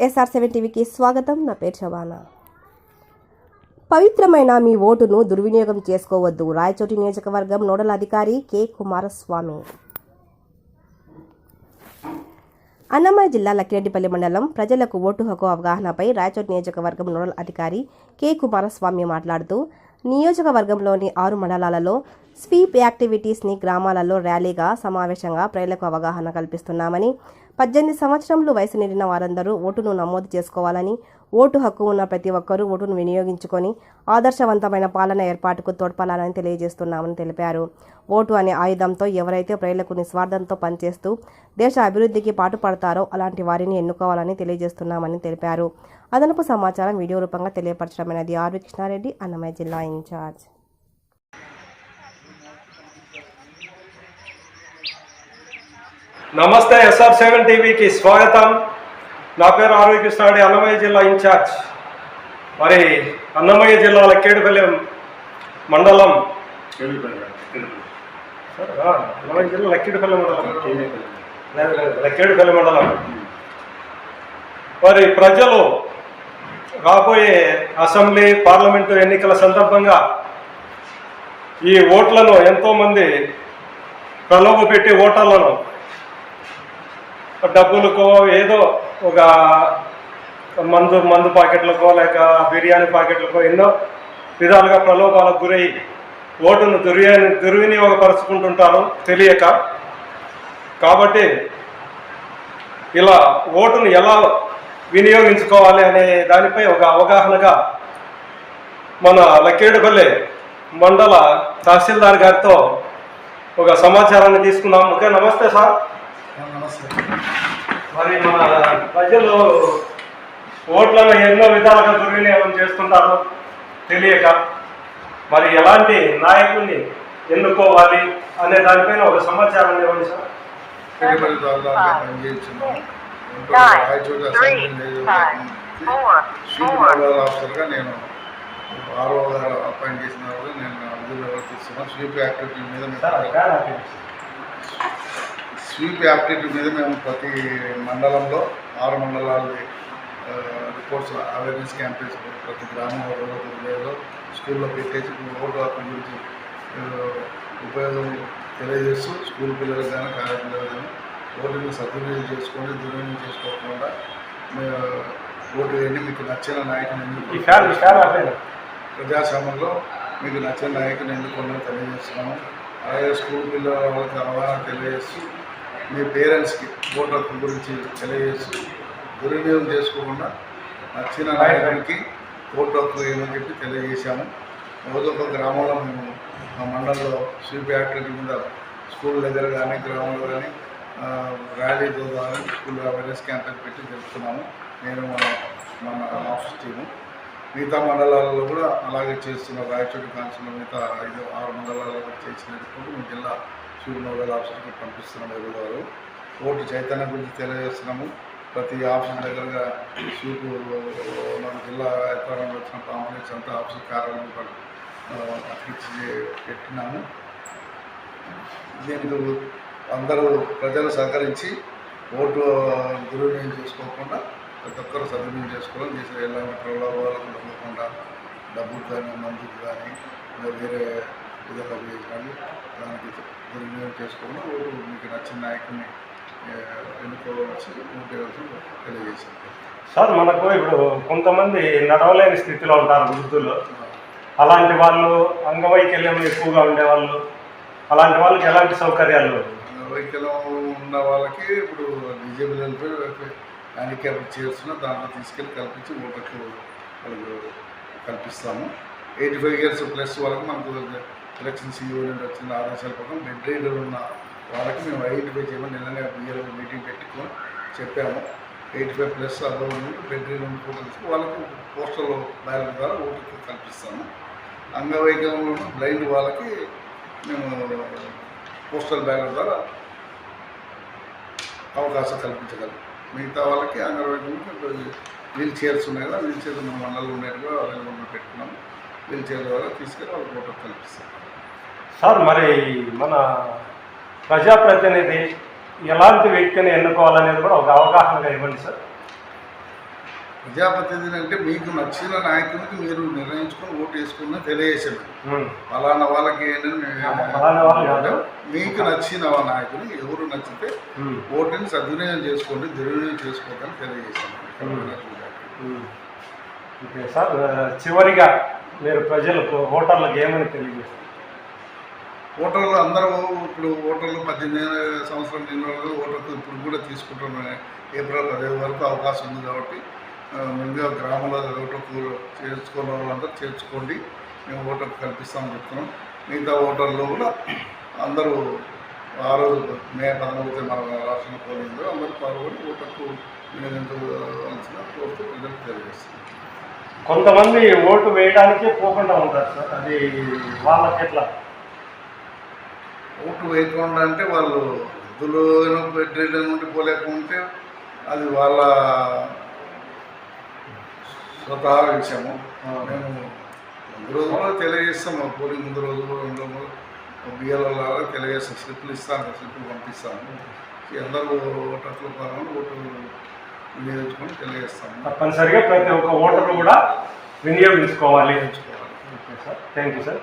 SR seven టీవీకి స్వాగతం. నా పేరు శవానా. పవిత్రమైన మీ ఓటును దుర్వినియోగం చేసుకోవద్దు. రాయచోటి నియోజకవర్గం నోడల్ అధికారి కె. కుమారస్వామి. అన్నమయ్య జిల్లా లక్కిరెడ్డిపల్లి మండలం ప్రజలకు ఓటు హక్కు అవగాహనపై రాయచోటి నియోజకవర్గం నోడల్ అధికారి కె. కుమారస్వామి మాట్లాడుతూ నియోజకవర్గంలోని ఆరు మండలాలలో స్వీప్ యాక్టివిటీస్ని గ్రామాలలో ర్యాలీగా సమావేశంగా ప్రజలకు అవగాహన కల్పిస్తున్నామని పద్దెనిమిది సంవత్సరంలో వయసు నిండిన వారందరూ ఓటును నమోదు చేసుకోవాలని ఓటు హక్కు ఉన్న ప్రతి ఒక్కరూ ఓటును వినియోగించుకొని ఆదర్శవంతమైన పాలన ఏర్పాటుకు తోడ్పడాలని తెలియజేస్తున్నామని తెలిపారు. ఓటు అనే ఆయుధంతో ఎవరైతే ప్రజలకు నిస్వార్థంతో పనిచేస్తూ దేశ అభివృద్ధికి పాటుపడతారో అలాంటి వారిని ఎన్నుకోవాలని తెలియజేస్తున్నామని తెలిపారు. అదనపు సమాచారం వీడియో రూపంగా తెలియపరచడమైనది ఆర్వి కృష్ణారెడ్డి అన్నమయ్య జిల్లా ఇన్ఛార్జ్. నమస్తే ఎస్ఆర్ సెవెన్ టీవీకి స్వాగతం. నా పేరు ఆరోగ్య కృష్ణాడి అన్నమయ్య జిల్లా ఇన్ఛార్జ్. మరి అన్నమయ్య జిల్లా లక్కేడుపల్లి మండలం. అన్నమయ్య జిల్లా లక్కేడుపల్లి మండలం. లేదు లక్కేడుపల్లి మండలం. మరి ప్రజలు రాబోయే అసెంబ్లీ పార్లమెంటు ఎన్నికల సందర్భంగా ఈ ఓట్లను ఎంతోమంది ప్రలోభ పెట్టి ఓటర్లను డబ్బులకో ఏదో ఒక మందు మందు ప్యాకెట్లకో లేక బిర్యానీ ప్యాకెట్లకో ఎన్నో విధాలుగా ప్రలోభాలకు గురై ఓటును దుర్వి దుర్వినియోగపరుచుకుంటుంటారు తెలియక. కాబట్టి ఇలా ఓటును ఎలా వినియోగించుకోవాలి అనే దానిపై ఒక అవగాహనగా మన లక్కేడుపల్లి మండల తహసీల్దార్ గారితో ఒక సమాచారాన్ని తీసుకున్నాం. ఓకే నమస్తే సార్. నమస్తే. మరి మన ప్రజలు ఓట్లను ఎన్నో విధాలుగా దుర్వినియోగం చేస్తుంటారు తెలియక మరి ఎలాంటి నాయకుడిని ఎన్నుకోవాలి అనే దానిపైన ఒక సమాచారం ఇవ్వండి సార్. నోడల్ ఆఫీసర్గా నేను ఆరో గారు అపాయింట్ చేసిన వాళ్ళు నేను నిర్వర్తిస్తున్నాను స్వీప్ యాక్టివిటీ మీద సార్ మేము ఫ్యాన్ ఆపేయండి. స్వీప్ యాక్టివిటీ మీద మేము ప్రతి మండలంలో ఆరు మండలాలు రిపోర్ట్స్ అవేర్నెస్ క్యాంపెయిన్స్ ప్రతి గ్రామంలో విలేజ్లో స్కూల్లో పెట్టేసి ఓటు హక్కు గురించి ఉపయోగం తెలియజేస్తూ స్కూల్ పిల్లలకు కానీ కాలేజ్ పిల్లలకు కానీ ఓటుని సద్వినియోగం చేసుకొని దుర్వినియోగం చేసుకోకుండా ఓటు వేయండి మీకు నచ్చిన నాయకుని ఆపేయండి. ప్రజాస్వామ్యంలో మీకు నచ్చిన నాయకుని ఎన్నుకోవాలని తెలియజేస్తున్నాము అలాగే స్కూల్ పిల్లల వాళ్ళకి అవగాహన తెలియజేస్తూ మీ పేరెంట్స్కి ఓటు హక్కు గురించి తెలియజేస్తూ దుర్వినియోగం చేసుకోకుండా నచ్చిన నాయకుడికి ఓటు హక్కు వేయమని చెప్పి తెలియజేశాము. రోజు ఒక గ్రామంలో మేము మా మండలంలో స్వీప్ యాక్టివిటీ మీద స్కూల్ దగ్గర కానీ గ్రామంలో కానీ ర్యాలీ ద్వారా కానీ స్కూల్ అవేర్నెస్ క్యాంపెయిన్ పెట్టి జరుపుతున్నాము. నేను మన మన ఆఫీస్ టీము. మిగతా మండలాలలో కూడా అలాగే చేస్తున్న రాయచోటి కాన్సులో మిగతా ఐదు ఆరు మండలాలలో చేసినట్టు మీ జిల్లా సూర్య నోడల్ ఆఫీసర్కి పంపిస్తున్నాం ఎదుగుదారు ఓటు చైతన్యం గురించి తెలియజేస్తున్నాము. ప్రతి ఆప్షన్ దగ్గరగా సూపు మన జిల్లా యంత్రాంగంలో వచ్చిన కాంప్లెక్స్ అంతా ఆప్షన్ కార్యాలయం పట్టు అతికించి పెట్టినాము. దీనికి అందరూ ప్రజలు సహకరించి ఓటు దుర్వినియోగం చేసుకోకుండా ప్రతి ఒక్కరు సద్వినియోగం చేసుకోవడం చేసే ఎలాంటి ప్రలోభాలకు లొంగకుండా డబ్బులు కానీ మందుకు కానీ వేరే విధంగా కానీ దానికి దుర్వినియోగం చేసుకోకుండా మీకు నచ్చిన నాయకుడిని వేయాల్సి తెలియజేశాను సార్ మనకు ఇప్పుడు కొంతమంది నడవలేని స్థితిలో ఉంటారు వృద్ధులు అలాంటి వాళ్ళు అంగవైకల్యం ఎక్కువగా ఉండేవాళ్ళు. అలాంటి వాళ్ళకి ఎలాంటి సౌకర్యాలు వైకల్యం ఉన్న వాళ్ళకి ఇప్పుడు డిజేబుల్ హ్యాండిక్యాప్ చేస్తున్న దాంట్లో తీసుకెళ్ళి కల్పించి వాళ్ళకు కల్పిస్తాము. ఎయిటీ ఫైవ్ ఇయర్స్ ప్లస్ వాళ్ళకి మనకు ఎలక్షన్ సీఈఓ నుండి వచ్చిన ఆదేశాల ప్రకారం బెడ్ రైడర్ ఉన్న వాళ్ళకి మేము ఐడెంటిఫై చేయమని నిన్ననే బియ్యలో మీటింగ్ పెట్టుకొని చెప్పాము. Eighty five plus above bed rider ఉన్న ఫోటో తీసుకుని వాళ్ళకు పోస్టల్ బ్యాలెట్ ద్వారా ఓటుకి కల్పిస్తాము. అంగవైకల్యంలో ఉన్న బ్లైండ్ వాళ్ళకి మేము పోస్టల్ బ్యాలెట్ ద్వారా అవకాశం కల్పించగలం. మిగతా వాళ్ళకి అంగన్వాడీ వీల్ చైర్స్ ఉన్నాయి కదా వీల్ చైర్స్ మన మండలంలో ఉన్నట్టుగా అవైలబుల్గా పెట్టుకున్నాము. వీల్ చైర్ ద్వారా తీసుకెళ్ళి వాళ్ళకి ఓటర్ కల్పిస్తాం సార్ మరి మన ప్రజాప్రతినిధి ఎలాంటి వ్యక్తిని ఎన్నుకోవాలనేది కూడా ఒక అవగాహనగా ఇవ్వండి సార్ ప్రజాప్రతినిధి అంటే మీకు నచ్చిన నాయకునికి మీరు నిర్ణయించుకొని ఓటు వేసుకున్న తెలియజేసాడు ఉమ్. ఫలానా వాళ్ళకి. మీకు నచ్చిన నాయకుని ఎవరు నచ్చితే. ఓటుని సద్వినియోగం చేసుకోండి దుర్వినియోగం చేసుకోవద్దని తెలియజేశాను. ఓకే సార్ చివరిగా మీరు ప్రజలకు ఓటర్లకు ఏమని తెలియజేస్తారు ఓటర్లు అందరూ ఇప్పుడు ఓటర్లు పద్దెనిమిది సంవత్సరాలు నిన్న ఓటర్లు ఇప్పుడు కూడా తీసుకుంటున్నాయి ఏప్రిల్ పదిహేను వరకు అవకాశం ఉంది కాబట్టి ముందుగా గ్రామంలో ఓటర్కు చేర్చుకున్న వాళ్ళందరూ చేర్చుకోండి. మేము ఓటర్ కల్పిస్తామని చెప్తున్నాం. మిగతా ఓటర్లు కూడా అందరూ ఆ రోజు మే పదమూడు మన రాష్ట్రంలో పోలిందో అందరూ పాల్గొని ఓటర్కు వినియోగించవలసిన కోరుతూ ప్రజలకు తెలియజేస్తున్నాం. కొంతమంది ఓటు వేయడానికే పోకుండా ఉంటారు సార్. అది వాళ్ళకి ఎట్లా ఓటు వేయకుండా అంటే వాళ్ళు వృద్ధులు పెట్టేట నుండి పోలేకుంటే అది వాళ్ళ స్వతహా విషయము మేము ముందు రోజు కూడా తెలియజేస్తాం మా పోలింగ్ ముందు రోజు కూడా రెండు రోజులు బియ్యాల లాగా తెలియజేస్తాం స్లిప్లు ఇస్తాను స్లిప్లు పంపిస్తాము. ఈ అందరూ ఓటర్లు పాల్గొని ఓటు వినియోగించుకొని తెలియజేస్తాము. తప్పనిసరిగా ప్రతి ఒక్క ఓటరు కూడా వినియోగించుకోవాలి. వినియోగించుకోవాలి. Okay sir. Thank you sir.